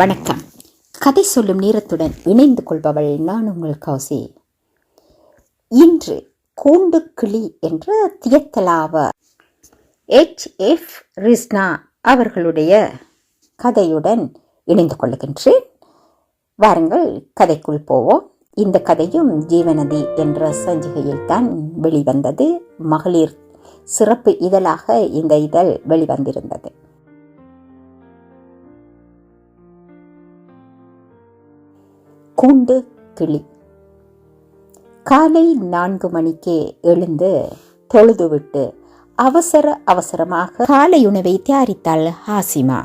வணக்கம். கதை சொல்லும் நேரத்துடன் இணைந்து கொள்பவள் நான் உங்கள் கௌசி. இன்று கூண்டு கிளி என்ற தியத்தலாவ எச் எஃப் ரிஸ்னா அவர்களுடைய கதையுடன் இணைந்து கொள்ளுகின்றேன் வாருங்கள் கதைக்குள் போவோம். இந்த கதையும் ஜீவநதி என்ற சஞ்சிகையில் தான் வெளிவந்தது. மகளிர் சிறப்பு இதழாக இந்த இதழ் வெளிவந்திருந்தது. கூண்டு கிளி. காலை நான்கு மணிக்கே எழுந்து தொழுதுவிட்டு அவசர அவசரமாக காலை உணவை தயாரித்தாள் ஹாசிமா.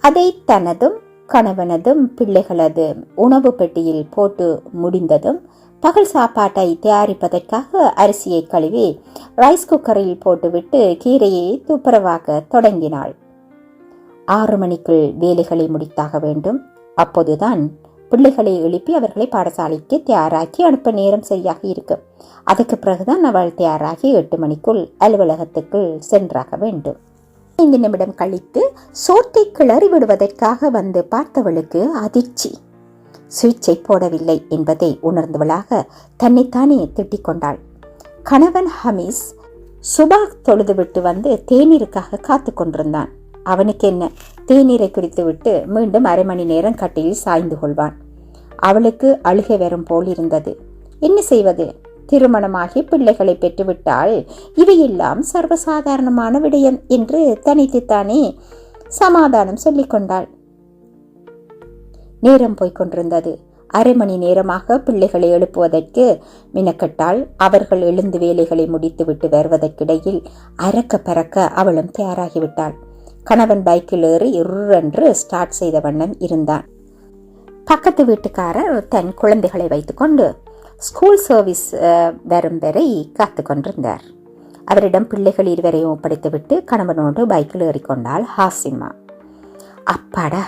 அதை தனதும் கணவனதும் பிள்ளைகளது உணவு பெட்டியில் போட்டு முடிந்ததும் பகல் சாப்பாட்டை தயாரிப்பதற்காக அரிசியை கழுவி ரைஸ் குக்கரில் போட்டுவிட்டு கீரையை துப்புரவாக தொடங்கினாள். ஆறு மணிக்குள் வேலைகளை முடித்தாக வேண்டும். அப்போதுதான் பிள்ளைகளை எழுப்பி அவர்களை பாடசாலைக்கு தயாராக்கி அனுப்ப நேரம் சரியாக இருக்கும் அதுக்கு பிறகுதான் அவள் தயாராகி எட்டு மணிக்குள் அலுவலகத்துக்குள் சென்றாக வேண்டும். ஐந்து நிமிடம் கழித்து சோத்தை கிளறி விடுவதற்காக வந்து பார்த்தவளுக்கு அதிர்ச்சி. சுவிட்சை போடவில்லை என்பதை உணர்ந்தவளாக தன்னைத்தானே திட்டிக் கொண்டாள். கணவன் ஹமீஸ் சுபா தொழுதுவிட்டு வந்து தேநீருக்காக காத்து கொண்டிருந்தான். அவனுக்கு என்ன தேநீரை குடித்துவிட்டு மீண்டும் அரை மணி நேரம் கட்டியில் சாய்ந்து கொள்வான். அவளுக்கு அழுகை வரும் போல் இருந்தது. என்ன செய்வது? திருமணமாகி பிள்ளைகளை பெற்றுவிட்டால் இவையெல்லாம் சர்வசாதாரணமான விடயம் என்று தனித்துத்தானே சமாதானம் சொல்லிக் கொண்டாள். நேரம் போய்க் கொண்டிருந்தது. அரை மணி நேரமாக பிள்ளைகளை எழுப்புவதற்கு மினக்கட்டால் அவர்கள் எழுந்து வேலைகளை முடித்துவிட்டு வருவதற்கிடையில் அறக்க பறக்க அவளும் தயாராகிவிட்டாள். கணவன் பைக்கில் ஏறி இருன்று ஸ்டார்ட் செய்த வண்ணம் இருந்தான். பக்கத்து வீட்டுக்காரர் தன் குழந்தைகளை வைத்துக்கொண்டு ஸ்கூல் சர்வீஸ் வரும் வரை காத்து கொண்டிருந்தார். அவரிடம் பிள்ளைகள் இருவரையும் ஒப்படைத்துவிட்டு கணவனோடு பைக்கில் ஏறிக்கொண்டாள் ஹாசிமா அப்பாடா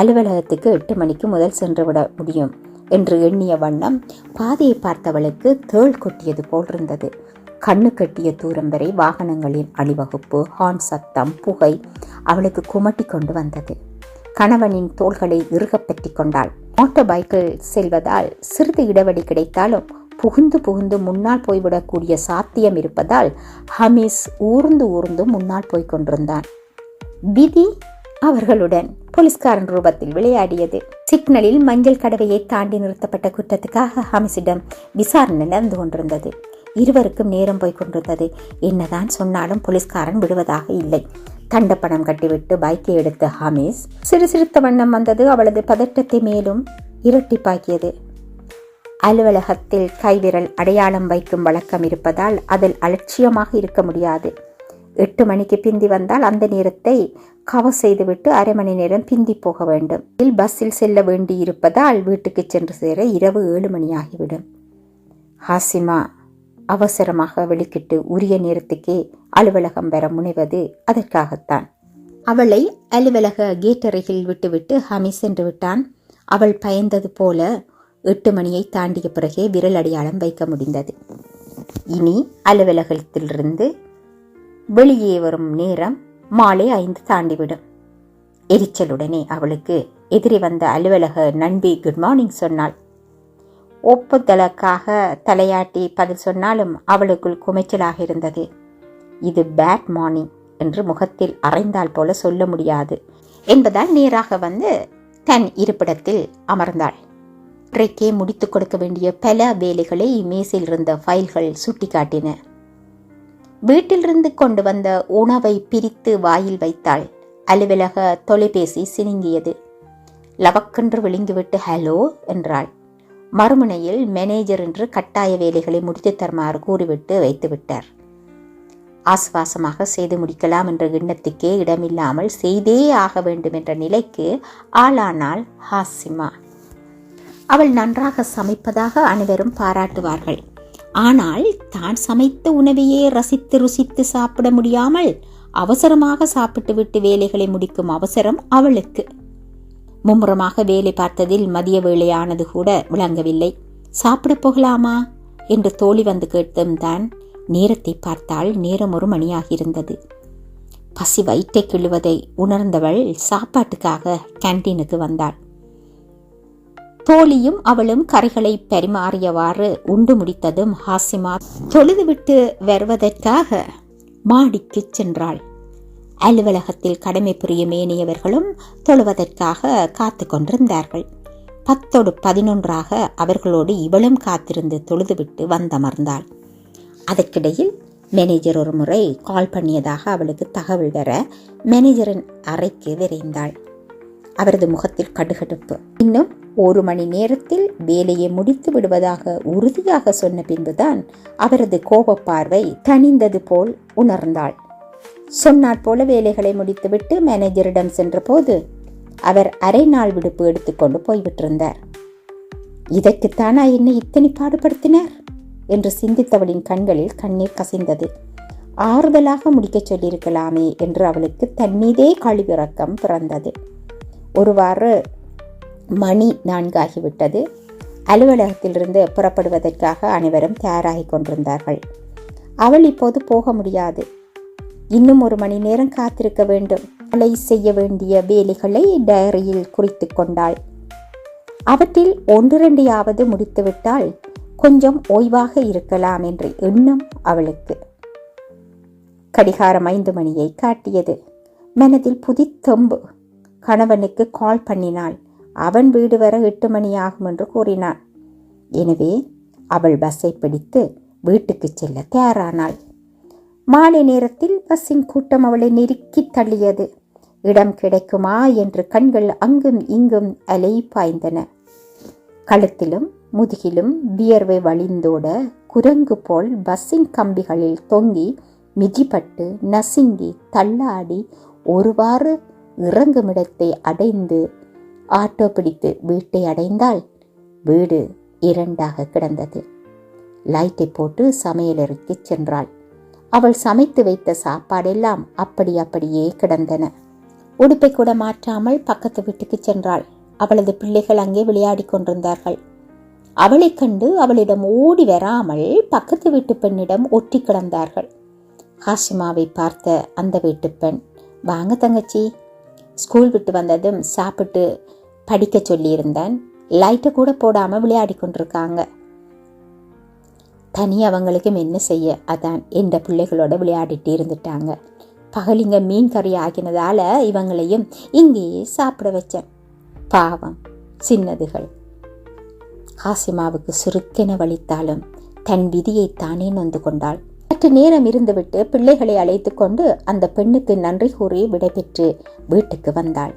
அலுவலகத்துக்கு எட்டு மணிக்கு முதல் சென்று விட முடியும் என்று எண்ணிய வண்ணம் பாதையை பார்த்தவளுக்கு தேள் கொட்டியது போல் இருந்தது. கண்ணு கட்டிய தூரம் வரை வாகனங்களின் அணிவகுப்பு ஹார்ன் சத்தம் புகை அவளுக்கு குமட்டி கொண்டு வந்தது. கணவனின் தோள்களை இறுகப் பற்றி கொண்டாள். மோட்டார் பைக்கில் செல்வதால் சிறிது இடைவெளி கிடைத்தாலும் புகுந்து புகுந்து முன்னால் போய்விடக்கூடிய சாத்தியம் இருப்பதால் ஹமீஸ் ஊர்ந்து ஊர்ந்து முன்னால் போய்க் கொண்டிருந்தான். விதி அவர்களுடன் போலீஸ்காரன் ரூபத்தில் விளையாடியது. சிக்னலில் மஞ்சள் கடவையை தாண்டி நிறுத்தப்பட்ட குற்றத்துக்காக ஹமிஸிடம் விசாரணை நடந்து கொண்டிருந்தது. இருவருக்கும் நேரம் போய் கொண்டிருந்தது. என்னதான் சொன்னாலும் போலீஸ்காரன் விடுவதாக இல்லை. தண்டப்பணம் கட்டிவிட்டு பைக்கை எடுத்த ஹாமிஸ் சிறு சிறுத்த வண்ணம் வந்தது. அவளது பதட்டத்தை மேலும் இரட்டிப்பாக்கியது அலுவலகத்தில் கைவிரல் அடையாளம் வைக்கும் வழக்கம் இருப்பதால் அதில் அலட்சியமாக இருக்க முடியாது. எட்டு மணிக்கு பிந்தி வந்தால் அந்த நேரத்தை கவர் செய்துவிட்டு அரை மணி நேரம் பிந்தி போக வேண்டும். பஸ்ஸில் செல்ல வேண்டியிருப்பதால் வீட்டுக்கு சென்று சேர இரவு ஏழு மணியாகிவிடும் ஹாசிமா அவசரமாக வெளிக்கிட்டு உரிய நேரத்துக்கே அலுவலகம் வர முனைவது அதற்காகத்தான். அவளை அலுவலக கேட்டறையில் விட்டுவிட்டு ஹமி சென்று விட்டான். அவள் பயந்தது போல எட்டு மணியை தாண்டிய பிறகே விரல் அடையாளம் வைக்க முடிந்தது. இனி அலுவலகத்திலிருந்து வெளியே வரும் நேரம் மாலை ஐந்து தாண்டிவிடும். எரிச்சலுடனே அவளுக்கு எதிரி வந்த அலுவலக நண்பி குட் மார்னிங் சொன்னாள். ஒப்புதலுக்காக தலையாட்டி பதில் சொன்னாலும் அவளுக்குள் குமைச்சலாக இருந்தது. இது பேட் மார்னிங் என்று முகத்தில் அரைந்தால் போல சொல்ல முடியாது என்பதால் நேராக வந்து தன் இருப்பிடத்தில் அமர்ந்தாள். இன்றைக்கே முடித்து கொடுக்க வேண்டிய பல வேலைகளை மேசில் இருந்த ஃபைல்கள் சுட்டிக்காட்டின. வீட்டிலிருந்து கொண்டு வந்த உணவை பிரித்து வாயில் வைத்தாள். அலுவலக தொலைபேசி சினுங்கியது. லவக்கென்று விழுங்கிவிட்டு ஹலோ என்றாள். மறுமுனையில் மேனேஜர் என்று கட்டாய வேலைகளை முடித்து தருமாறு கூறிவிட்டு வைத்துவிட்டார். ஆசுவாசமாக செய்து முடிக்கலாம் என்ற எண்ணத்துக்கே இடமில்லாமல் செய்தே ஆக வேண்டும் என்ற நிலைக்கு ஆளானாள் ஹாசிமா. அவள் நன்றாக சமைப்பதாக அனைவரும் பாராட்டுவார்கள். ஆனால் தான் சமைத்த உணவையே ரசித்து ருசித்து சாப்பிட முடியாமல் அவசரமாக சாப்பிட்டுவிட்டு வேலைகளை முடிக்கும் அவசரம் அவளுக்கு. மும்முரமாக வேலை பார்த்ததில் மதிய வேளையானது கூட விளங்கவில்லை. சாப்பிடப் போகலாமா? என்று தோழி வந்து கேட்டும் தான் நேரத்தை பார்த்தால் நேரம் ஒரு மணியாகியிருந்தது. பசி வயிற்றை கிள்ளுவதை உணர்ந்தவள் சாப்பாட்டுக்காக கேண்டீனுக்கு வந்தாள். தோழியும் அவளும் கரைகளை பரிமாறியவாறு உண்டு முடித்ததும் ஹாசிமா தொழுதுவிட்டு வருவதற்காக மாடிக்கு சென்றாள். அலுவலகத்தில் கடமை புரியும் ஏனையவர்களும் தொழுவதற்காக காத்து கொண்டிருந்தார்கள். பத்தோடு பதினொன்றாக அவர்களோடு இவளும் காத்திருந்து தொழுதுவிட்டு வந்தமர்ந்தாள். அதற்கிடையில் மேனேஜர் ஒரு முறை கால் பண்ணியதாக அவளுக்கு தகவல் வர மேனேஜரின் அறைக்கு விரைந்தாள். அவரது முகத்தில் கடுகடுப்பு. இன்னும் ஒரு மணி நேரத்தில் வேலையை முடித்து விடுவதாக உறுதியாக சொன்ன பின்புதான் அவரது கோபப்பார்வை தணிந்தது போல் உணர்ந்தாள். சொன்னாற் போல வேலைகளை முடித்துவிட்டு மேனேஜரிடம் சென்றபோது அவர் அரை நாள் விடுப்பு எடுத்துக்கொண்டு போய்விட்டிருந்தார். இதற்குத்தானா என்னை இத்தனை பாடுபடுத்தினார்? என்று சிந்தித்தவளின் கண்களில் கண்ணீர் கசிந்தது. ஆறுதலாக முடிக்கச் சொல்லியிருக்கலாமே என்று அவளுக்கு தன்மீதே கழிவிறக்கம் பிறந்தது. ஒருவாறு மணி நான்காகிவிட்டது. அலுவலகத்திலிருந்து புறப்படுவதற்காக அனைவரும் தயாராகி கொண்டிருந்தார்கள். அவள் இப்போது போக முடியாது. இன்னும் ஒரு மணி நேரம் காத்திருக்க வேண்டும். அவளை செய்ய வேண்டிய வேலைகளை டைரியில் குறித்து கொண்டாள். அவற்றில் ஒன்றிரண்டையாவது முடித்துவிட்டால் கொஞ்சம் ஓய்வாக இருக்கலாம் என்ற எண்ணம் அவளுக்கு. கடிகாரம் ஐந்து மணியை காட்டியது. மனதில் புதித்தொம்பு கணவனுக்கு கால் பண்ணினாள். அவன் வீடு வர எட்டு மணி ஆகும் என்று கூறினான். எனவே அவள் பஸ்ஸை பிடித்து வீட்டுக்கு செல்ல தயாரானாள். மாலை நேரத்தில் பஸ்ஸின் கூட்டம் அவளை நெருக்கி தள்ளியது. இடம் கிடைக்குமா என்று கண்கள் அங்கும் இங்கும் அலை பாய்ந்தன. கழுத்திலும் முதுகிலும் வியர்வை வழிந்தோட குரங்கு போல் பஸ்ஸின் கம்பிகளில் தொங்கி மிதிப்பட்டு நசுங்கி தள்ளாடி ஒருவாறு இறங்குமிடத்தை அடைந்து ஆட்டோ பிடித்து வீட்டை அடைந்தால் வீடு இரண்டாக கிடந்தது. லைட்டை போட்டு சமையலறைக்கு சென்றாள். அவள் சமைத்து வைத்த சாப்பாடெல்லாம் அப்படி அப்படியே கிடந்தன. உடுப்பை கூட மாற்றாமல் பக்கத்து வீட்டுக்கு சென்றாள். அவளது பிள்ளைகள் அங்கே விளையாடி கொண்டிருந்தார்கள். அவளைக் கண்டு அவளிடம் ஓடி வராமல் பக்கத்து வீட்டு பெண்ணிடம் ஒட்டி கிடந்தார்கள். ஹாஷிமாவை பார்த்த அந்த வீட்டு பெண் வாங்க தங்கச்சி. ஸ்கூல் விட்டு வந்ததும் சாப்பிட்டு படிக்க சொல்லியிருந்தேன். லைட்டை கூட போடாமல் விளையாடி கொண்டிருக்காங்க. தனி அவங்களுக்கும் என்ன செய்ய? அதான் என்ற பிள்ளைகளோட விளையாடிட்டு இருந்துட்டாங்க. பகலிங்க மீன் கறி ஆகினதால இவங்களையும் இங்கேயே சாப்பிட வச்சேன். பாவம் சின்னதுகள். ஹாசிமாவுக்கு சுருக்கென வலித்தாலும் தன் விதியை தானே நொந்து கொண்டாள். சற்று நேரம் இருந்துவிட்டு பிள்ளைகளை அழைத்து கொண்டு அந்த பெண்ணுக்கு நன்றி கூறி விடைபெற்று வீட்டுக்கு வந்தாள்.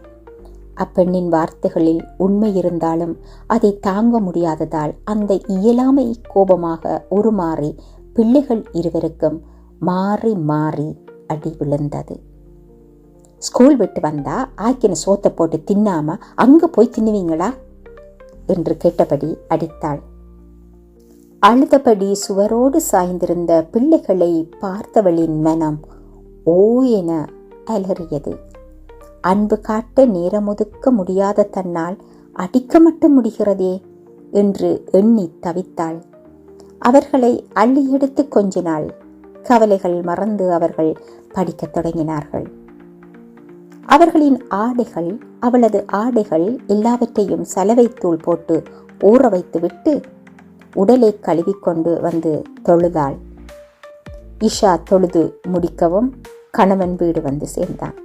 அப்பெண்ணின் வார்த்தைகளில் உண்மை இருந்தாலும் அதை தாங்க முடியாததால் அந்த இயலாமை கோபமாக உருமாறி பிள்ளைகள் இருவருக்கும் மாறி மாறி அடி விழுந்தது. ஸ்கூல் விட்டு வந்தா ஆக்கின சோத்தை போட்டு தின்னாம அங்க போய் தின்னுவீங்களா? என்று கேட்டபடி அடித்தாள். அழுதபடி சுவரோடு சாய்ந்திருந்த பிள்ளைகளை பார்த்தவளின் மனம் ஓ என அலறியது. அன்பு காட்ட நேரமொதுக்க முடியாத தன்னால் அடிக்க மட்டும் முடிகிறதே என்று எண்ணி தவித்தாள். அவர்களை அள்ளி எடுத்து கொஞ்சினாள். கவலைகள் மறந்து அவர்கள் படிக்கத் தொடங்கினார்கள். அவர்களின் ஆடைகள் அவளது ஆடைகள் எல்லாவற்றையும் சலவைத்தூள் போட்டு ஊற வைத்துவிட்டு உடலை கழுவிக்கொண்டு வந்து தொழுதாள். இஷா தொழுது முடிக்கவும் கணவன் வீடு வந்து சேர்ந்தான்.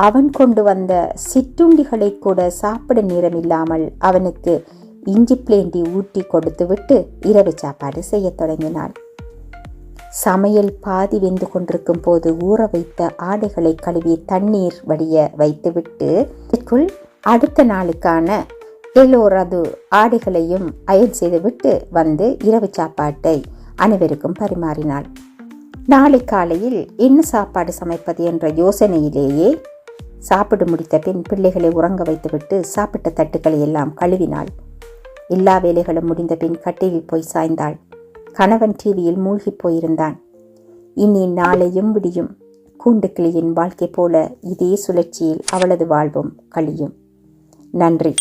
அவன் கொண்டு வந்த சிற்றுண்டிகளை கூட சாப்பிட நேரமில்லாமல் அவனுக்கு இஞ்சி பிளேண்டி ஊட்டி கொடுத்துவிட்டு இரவு சாப்பாடு செய்யத் தொடங்கினாள் சமையல் பாதி வெந்து கொண்டிருக்கும் போது ஊற வைத்த ஆடைகளை கழுவி தண்ணீர் வடிய வைத்துவிட்டு இதற்குள் அடுத்த நாளுக்கான எல்லோரது ஆடைகளையும் அயல் செய்துவிட்டு வந்து இரவு சாப்பாட்டை அனைவருக்கும் பரிமாறினாள். நாளை காலையில் என்ன சாப்பாடு சமைப்பது என்ற யோசனையிலேயே சாப்பிடு முடித்த பின் பிள்ளைகளை உறங்க வைத்துவிட்டு சாப்பிட்ட தட்டுக்களை எல்லாம் கழுவினாள். எல்லா வேலைகளும் முடிந்த பின் கட்டிலில் போய் சாய்ந்தாள். கணவன் டிவியில் மூழ்கிப் போயிருந்தான். இனி நாளையும் விடியும். கூண்டு கிளியின் வாழ்க்கை போல இதே சுழற்சியில் அவளது வாழ்வும் கழியும். நன்றி.